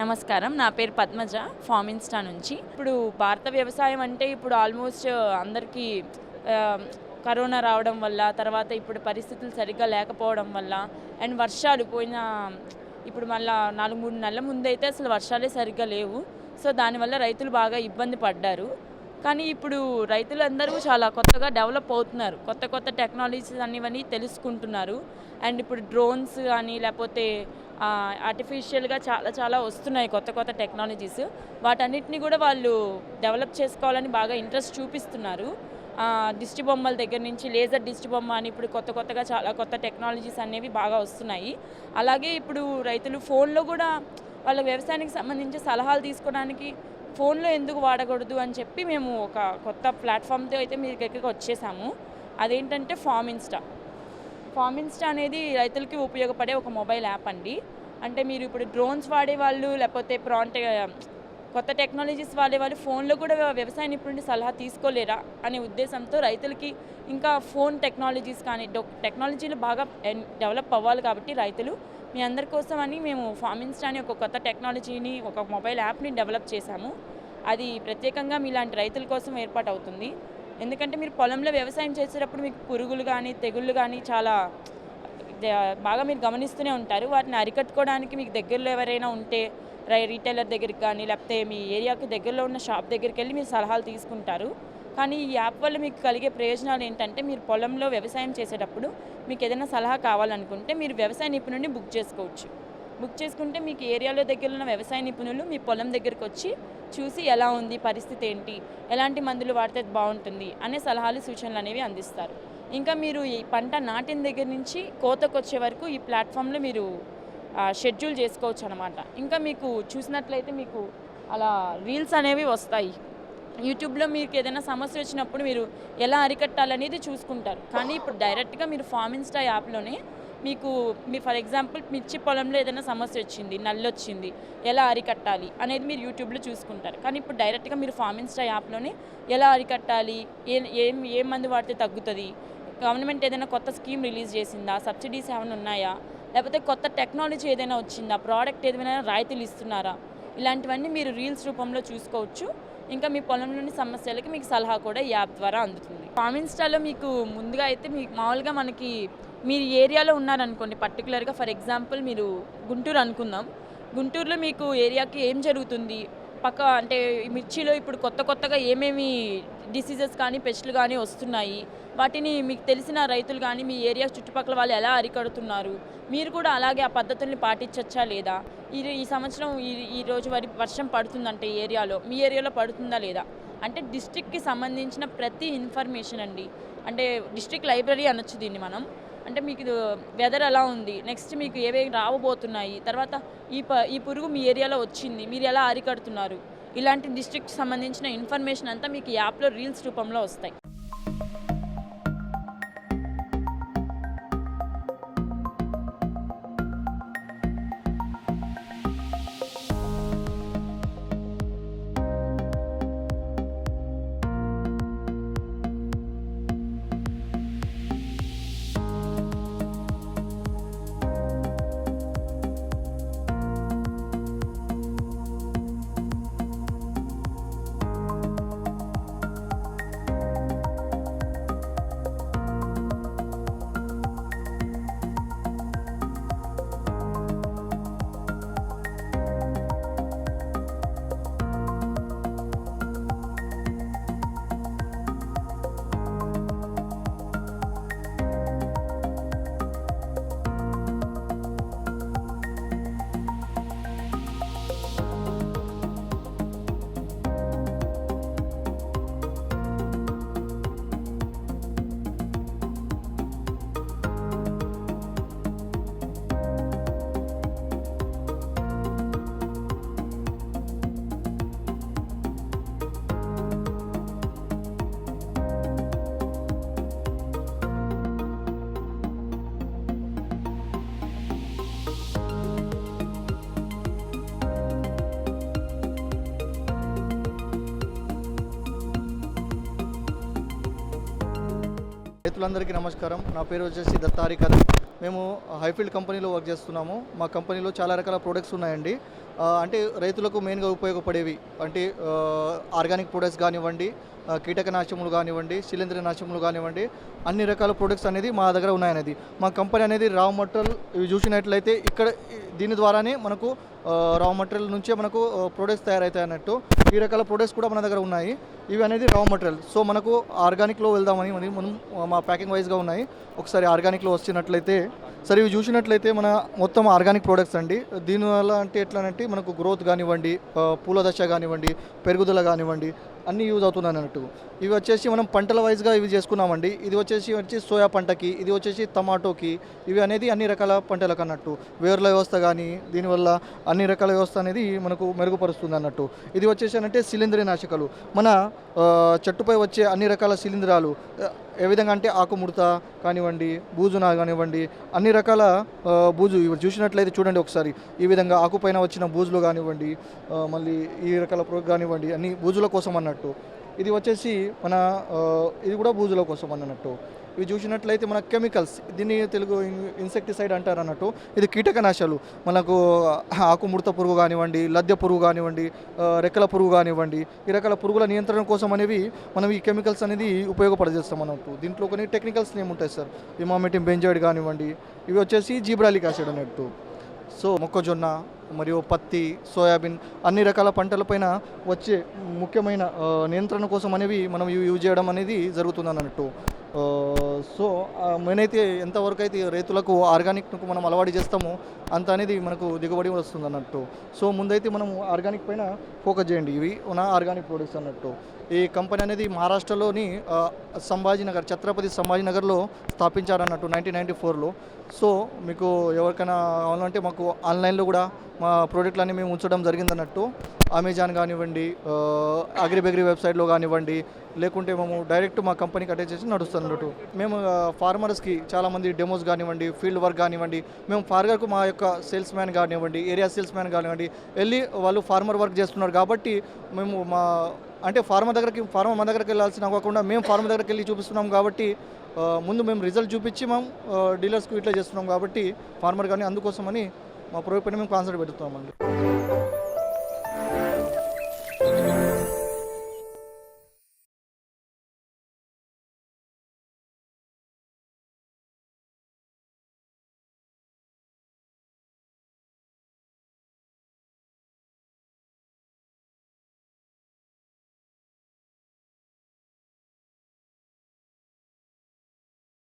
నమస్కారం. నా పేరు పద్మజ ఫార్మ్ ఇన్స్టా నుంచి. ఇప్పుడు భారత వ్యవసాయం అంటే ఇప్పుడు ఆల్మోస్ట్ అందరికీ కరోనా రావడం వల్ల తర్వాత ఇప్పుడు పరిస్థితులు సరిగ్గా లేకపోవడం వల్ల అండ్ వర్షాలు పోయిన ఇప్పుడు మళ్ళా నాలుగు మూడు నెలల ముందైతే అసలు వర్షాలే సరిగ్గా లేవు. సో దానివల్ల రైతులు బాగా ఇబ్బంది పడ్డారు. కానీ ఇప్పుడు రైతులందరూ చాలా కొత్తగా డెవలప్ అవుతున్నారు. కొత్త కొత్త టెక్నాలజీస్ అన్నివన్నీ తెలుసుకుంటున్నారు. అండ్ ఇప్పుడు డ్రోన్స్ కానీ లేకపోతే ఆర్టిఫిషియల్గా చాలా చాలా వస్తున్నాయి కొత్త కొత్త టెక్నాలజీస్ వాటన్నిటిని కూడా వాళ్ళు డెవలప్ చేసుకోవాలని బాగా ఇంట్రెస్ట్ చూపిస్తున్నారు. దిష్టి బొమ్మల దగ్గర నుంచి లేజర్ దిష్టి బొమ్మ అని ఇప్పుడు కొత్త కొత్తగా చాలా కొత్త టెక్నాలజీస్ అనేవి బాగా వస్తున్నాయి. అలాగే ఇప్పుడు రైతులు ఫోన్లో కూడా వాళ్ళ వ్యవసాయానికి సంబంధించి సలహాలు తీసుకోవడానికి ఫోన్లో ఎందుకు వాడకూడదు అని చెప్పి మేము ఒక కొత్త ప్లాట్ఫామ్తో అయితే మీ దగ్గరికి వచ్చేసాము. అదేంటంటే ఫామ్ ఇన్స్టా. ఫార్మిన్స్టా అనేది రైతులకి ఉపయోగపడే ఒక మొబైల్ యాప్ అండి. అంటే మీరు ఇప్పుడు డ్రోన్స్ వాడే వాళ్ళు లేకపోతే ప్రాంట్ కొత్త టెక్నాలజీస్ వాడే వాళ్ళు ఫోన్లో కూడా వ్యవసాయ నిపుణుడి సలహా తీసుకోలేరా అనే ఉద్దేశంతో రైతులకి ఇంకా ఫోన్ టెక్నాలజీస్ కానీ డొ- టెక్నాలజీలు బాగా ఎన్- డెవలప్ అవ్వాలి కాబట్టి రైతులు మీ అందరి కోసం అని మేము ఫార్మిన్స్టా ఇన్స్టా అని ఒక కొత్త టెక్నాలజీని ఒక మొబైల్ యాప్ని డెవలప్ చేశాము. అది ప్రత్యేకంగా మీలాంటి రైతుల కోసం ఏర్పాటు అవుతుంది ఎందుకంటే మీరు పొలంలో వ్యవసాయం చేసేటప్పుడు మీకు పురుగులు కానీ తెగుళ్ళు కానీ చాలా బాగా మీరు గమనిస్తూనే ఉంటారు. వాటిని అరికట్టుకోవడానికి మీకు దగ్గరలో ఎవరైనా ఉంటే రీటైలర్ దగ్గరికి కానీ లేకపోతే మీ ఏరియాకి దగ్గరలో ఉన్న షాప్ దగ్గరికి వెళ్ళి మీరు సలహాలు తీసుకుంటారు. కానీ ఈ యాప్ వల్ల మీకు కలిగే ప్రయోజనాలు ఏంటంటే మీరు పొలంలో వ్యవసాయం చేసేటప్పుడు మీకు ఏదైనా సలహా కావాలనుకుంటే మీరు వ్యవసాయ నిపుణుడిని బుక్ చేసుకోవచ్చు. బుక్ చేసుకుంటే మీకు ఏరియాలో దగ్గర ఉన్న వ్యవసాయ నిపుణులు మీ పొలం దగ్గరకు వచ్చి చూసి ఎలా ఉంది పరిస్థితి ఏంటి ఎలాంటి మందులు వాడితే బాగుంటుంది అనే సలహాలు సూచనలు అనేవి అందిస్తారు. ఇంకా మీరు ఈ పంట నాటిన దగ్గర నుంచి కోతకు వచ్చే వరకు ఈ ప్లాట్ఫామ్లో మీరు షెడ్యూల్ చేసుకోవచ్చు అనమాట ఇంకా మీకు చూసినట్లయితే మీకు అలా రీల్స్ అనేవి వస్తాయి. యూట్యూబ్లో మీకు ఏదైనా సమస్య వచ్చినప్పుడు మీరు ఎలా అరికట్టాలనేది చూసుకుంటారు. కానీ ఇప్పుడు డైరెక్ట్గా మీరు ఫార్మ్ ఇన్స్టా యాప్లోనే మీకు మీ ఫర్ ఎగ్జాంపుల్ మిర్చి పొలంలో ఏదైనా సమస్య వచ్చింది నల్లి వచ్చింది ఎలా అరికట్టాలి అనేది మీరు యూట్యూబ్లో చూసుకుంటారు. కానీ ఇప్పుడు డైరెక్ట్గా మీరు ఫార్మిన్స్టా ఇన్స్టా యాప్లోనే ఎలా అరికట్టాలి ఏ ఏం ఏ మందు వాడితే తగ్గుతుంది గవర్నమెంట్ ఏదైనా కొత్త స్కీమ్ రిలీజ్ చేసిందా సబ్సిడీస్ ఏమైనా ఉన్నాయా లేకపోతే కొత్త టెక్నాలజీ ఏదైనా వచ్చిందా ప్రోడక్ట్ ఏదైనా రాయితీలు ఇస్తున్నారా ఇలాంటివన్నీ మీరు రీల్స్ రూపంలో చూసుకోవచ్చు. ఇంకా మీ పొలంలోని సమస్యలకి మీకు సలహా కూడా ఈ యాప్ ద్వారా అందుతుంది. ఫామ్ ఇన్స్టాలో మీకు ముందుగా అయితే మీకు మామూలుగా మనకి మీరు ఏరియాలో ఉన్నారనుకోండి పర్టికులర్గా ఫర్ ఎగ్జాంపుల్ మీరు గుంటూరు అనుకుందాం. గుంటూరులో మీకు ఏరియాకి ఏం జరుగుతుంది? పక్క అంటే మిర్చిలో ఇప్పుడు కొత్త కొత్తగా ఏమేమి డిసీజెస్ కానీ పెస్టులు కానీ వస్తున్నాయి? వాటిని మీకు తెలిసిన రైతులు కానీ మీ ఏరియా చుట్టుపక్కల వాళ్ళు ఎలా అరికడుతున్నారు? మీరు కూడా అలాగే ఆ పద్ధతుల్ని పాటించచ్చా లేదా? ఈ ఈ సంవత్సరం ఈ ఈ రోజు వరి వర్షం పడుతుందంటే ఏరియాలో. మీ ఏరియాలో పడుతుందా లేదా? అంటే డిస్ట్రిక్ట్కి సంబంధించిన ప్రతి ఇన్ఫర్మేషన్ అండి. అంటే డిస్ట్రిక్ట్ లైబ్రరీ అనొచ్చు దీన్ని మనం. అంటే మీకు వెదర్ ఎలా ఉంది? నెక్స్ట్ మీకు ఏవేవి రావబోతున్నాయి? తర్వాత ఈ ప ఈ పురుగు మీ ఏరియాలో వచ్చింది. మీరు ఎలా అరికడుతున్నారు? ఇలాంటి డిస్ట్రిక్ట్ సంబంధించిన ఇన్ఫర్మేషన్ అంతా మీకు యాప్లో రీల్స్ రూపంలో వస్తాయి. రైతులందరికీ నమస్కారం. నా పేరు వచ్చేసి దత్తారికర్. మేము హైఫీల్డ్ కంపెనీలో వర్క్ చేస్తున్నాము. మా కంపెనీలో చాలా రకాల ప్రొడక్ట్స్ ఉన్నాయండి. అంటే రైతులకు మెయిన్గా ఉపయోగపడేవి అంటే ఆర్గానిక్ ప్రొడక్ట్స్ కానివ్వండి కీటకనాశములు కానివ్వండి శిలీంద్ర నాశములు కానివ్వండి అన్ని రకాల ప్రొడక్ట్స్ అనేది మా దగ్గర ఉన్నాయనేది. మా కంపెనీ అనేది రా మటీరియల్ ఇవి చూసినట్లయితే ఇక్కడ దీని ద్వారానే మనకు రా మటీరియల్ నుంచే మనకు ప్రొడక్ట్స్ తయారవుతాయి అన్నట్టు ఈ రకాల ప్రొడక్ట్స్ కూడా మన దగ్గర ఉన్నాయి. ఇవి అనేది రా మటీరియల్ సో మనకు ఆర్గానిక్లో వెళ్దామని మనం మా ప్యాకింగ్ వైజ్గా ఉన్నాయి. ఒకసారి ఆర్గానిక్లో వచ్చినట్లయితే సరే ఇవి చూసినట్లయితే మన మొత్తం ఆర్గానిక్ ప్రోడక్ట్స్ అండి. దీనివల్ల అంటే ఎట్లా అంటే మనకు గ్రోత్ కానివ్వండి పూల దశ కానివ్వండి పెరుగుదల కానివ్వండి అన్నీ యూజ్ అవుతున్నాయి అన్నట్టు ఇవి వచ్చేసి మనం పంటల వైజ్గా ఇవి చేసుకున్నామండి. ఇది వచ్చేసి వచ్చి సోయా పంటకి ఇది వచ్చేసి టమాటోకి ఇవి అనేది అన్ని రకాల పంటలకు అన్నట్టు. వేర్ల వ్యవస్థ కానీ దీనివల్ల అన్ని రకాల వ్యవస్థ అనేది మనకు మెరుగుపరుస్తుంది అన్నట్టు. ఇది వచ్చేసి అంటే శిలీంద్ర నాశకాలు మన చెట్టుపై వచ్చే అన్ని రకాల శిలీంధ్రాలు ఏ విధంగా అంటే ఆకుముడత కానివ్వండి బూజున కానివ్వండి అన్ని రకాల బూజు ఇవి చూసినట్లయితే చూడండి ఒకసారి. ఈ విధంగా ఆకుపైన వచ్చిన బూజులు కానివ్వండి మళ్ళీ ఈ రకాల ప్రోగ్ కానివ్వండి అన్ని బూజుల కోసం అన్నట్టు. ఇది వచ్చేసి మన ఇది కూడా బూజుల కోసం అన్నట్టు. ఇవి చూసినట్లయితే మన కెమికల్స్ దీన్ని తెలుగు ఇన్సెక్టిసైడ్ అంటారు అన్నట్టు. ఇది కీటకనాశాలు. మనకు ఆకుముడత పురుగు కానివ్వండి లద్దె పురుగు కానివ్వండి రెక్కల పురుగు కానివ్వండి ఈ రకాల పురుగుల నియంత్రణ కోసం అనేవి మనం ఈ కెమికల్స్ అనేది ఉపయోగపడజేస్తాం అన్నట్టు. దీంట్లో కొన్ని టెక్నికల్స్ నేమ్ ఉంటాయి సార్? ఇమామెటిన్ బెంజాయిడ్ కానివ్వండి ఇవి వచ్చేసి జీబ్రాలిక్ యాసిడ్ అన్నట్టు. సో మొక్కజొన్న మరియు పత్తి సోయాబీన్ అన్ని రకాల పంటలపైన వచ్చే ముఖ్యమైన నియంత్రణ కోసం అనేవి మనం యూజ్ చేయడం అనేది జరుగుతుంది అన్నట్టు సో నేనైతే ఎంతవరకు అయితే రైతులకు ఆర్గానిక్ను మనం అలవాటు చేస్తామో అంత అనేది మనకు దిగుబడి వస్తుంది అన్నట్టు సో ముందైతే మనం ఆర్గానిక్ పైన ఫోకస్ చేయండి. ఇవి నా ఆర్గానిక్ ప్రొడక్ట్స్ అన్నట్టు. ఈ కంపెనీ అనేది మహారాష్ట్రలోని సంభాజీనగర్ ఛత్రపతి సంభాజీనగర్లో స్థాపించారన్నట్టు నైన్టీన్ నైంటీ ఫోర్లో. సో మీకు ఎవరికైనా కావాలంటే మాకు ఆన్లైన్లో కూడా మా ప్రోడక్ట్లన్నీ మేము ఉంచడం జరిగిందన్నట్టు. అమెజాన్ కానివ్వండి ఆ, అగ్రిబెగ్రి వెబ్సైట్లో కానివ్వండి లేకుంటే మేము డైరెక్ట్ మా కంపెనీకి అటాచ్ చేసి నడుస్తున్నట్టు. మేము ఫార్మర్స్కి చాలామంది డెమోస్ కానివ్వండి ఫీల్డ్ వర్క్ కానివ్వండి మేము ఫార్గర్కు మా యొక్క సేల్స్ మ్యాన్ కానివ్వండి ఏరియా సేల్స్ మ్యాన్ కానివ్వండి వెళ్ళి వాళ్ళు ఫార్మర్ వర్క్ చేస్తున్నారు కాబట్టి మేము మా అంటే ఫార్మర్ దగ్గరికి ఫార్మర్ మన దగ్గరికి వెళ్ళాల్సిన కాకుండా మేము ఫార్మర్ దగ్గరికి వెళ్ళి చూపిస్తున్నాం కాబట్టి ముందు మేము రిజల్ట్ చూపించి మేము డీలర్స్కి ఇట్లా చేస్తున్నాం కాబట్టి ఫార్మర్ కానీ అందుకోసమని మా ప్రోడక్ట్ పైన మేము కాన్సన్ట్రేట్ పెడుతున్నామండి